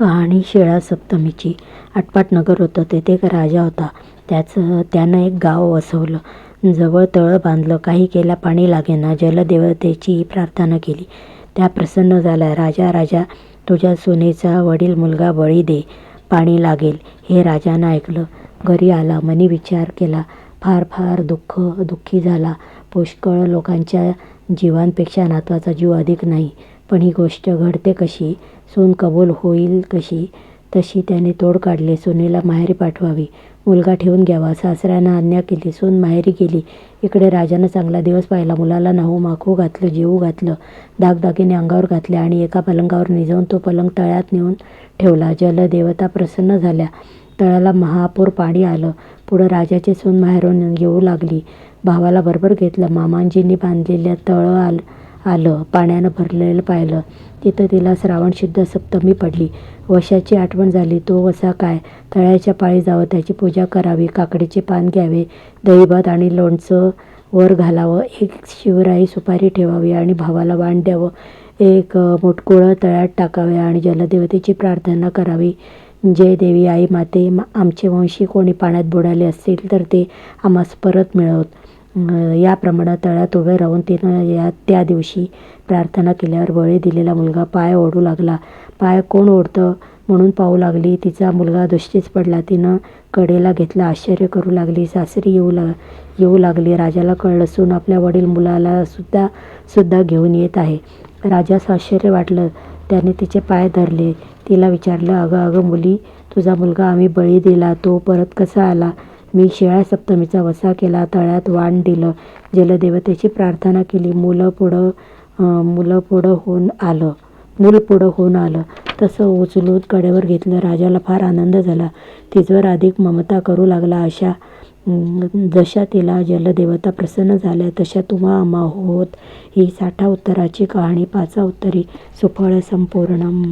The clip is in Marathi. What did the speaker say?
कहाणी शिळा सप्तमीची. आटपाट नगर होतं तेथे एक राजा होता. त्याचं त्यानं एक गाव वसवलं. जवळ तळं बांधलं. काही केला पाणी लागेना. जलदेवतेची प्रार्थना केली. त्या प्रसन्न झाल्या राजा राजा तुझ्या सुनेचा वडील मुलगा बळी दे. पाणी लागेल. हे राजानं ऐकलं. घरी आला. मनी विचार केला. फार फार दुःख दुःखी झाला. पुष्कळ लोकांच्या जीवांपेक्षा नातवाचा जीव अधिक नाही. पण ही गोष्ट घडते कशी? सून कबूल होईल कशी? तशी त्याने तोड काढले सुनेला माहेरी पाठवावी. मुलगा ठेवून घ्यावा. सासऱ्यानं आज्ञा केली. सून माहेरी गेली. इकडे राजानं चांगला दिवस पाहिला. मुलाला नाहू माखू घातलं जेवू घातलं दागदागिने अंगावर घातले आणि एका पलंगावर निजवून तो पलंग तळ्यात नेऊन ठेवला. जलदेवता प्रसन्न झाल्या. तळ्याला महापूर पाणी आलं. पुढं राजाचे सून माहेरून येऊ लागली. भावाला बरोबर घेतलं. मामांजींनी बांधलेल्या तळं आलं. आलं पाण्यानं भरलेलं पाहिलं. तिथं तिला श्रावण शुद्ध सप्तमी पडली. वशाची आठवण झाली तो वसा काय? तळ्याच्या पाळी जावं त्याची पूजा करावी काकडीचे पान घ्यावे दहीभात आणि लोणचं वर घालावं एक शिवराई सुपारी ठेवावी आणि भावाला वाण द्यावं एक मुटकुळं तळ्यात टाकावे आणि जलदेवतेची प्रार्थना करावी. जय देवी आई माते आमचे वंशी कोणी पाण्यात बुडाले असतील तर ते आम्हास परत मिळवत. याप्रमाणे तळ्यात उभे राहून तिनं या त्या दिवशी प्रार्थना केल्यावर बळी दिलेला मुलगा पाय ओढू लागला. पाय कोण ओढतं म्हणून पाहू लागली. तिचा मुलगा दुष्टीच पडला. तिनं कडेला घेतला. आश्चर्य करू लागली. सासरी येऊ लाग येऊ लागली. राजाला कळलं. सून आपल्या वडील मुलाला सुद्धा सुद्धा घेऊन येत आहे. राजास आश्चर्य वाटलं. त्याने तिचे पाय धरले. तिला विचारलं अगं अगं मुली तुझा मुलगा आम्ही बळी दिला. तो परत कसा आला? मी शिळ्या सप्तमीचा वसा केला तळ्यात वाण दिलं जलदेवतेची प्रार्थना केली मुलं पुढं मुलं पुढं होऊन आलं मूल पुढं होऊन आलं. तसं उचलून कडेवर घेतलं राजाला फार आनंद झाला. तिच्यावर अधिक ममता करू लागला अशा जशा तिला जलदेवता प्रसन्न झाल्या तशा तुम्हा आम्हा होत. ही साठा उत्तराची कहाणी पाचा उत्तरी सुफळ संपूर्णम.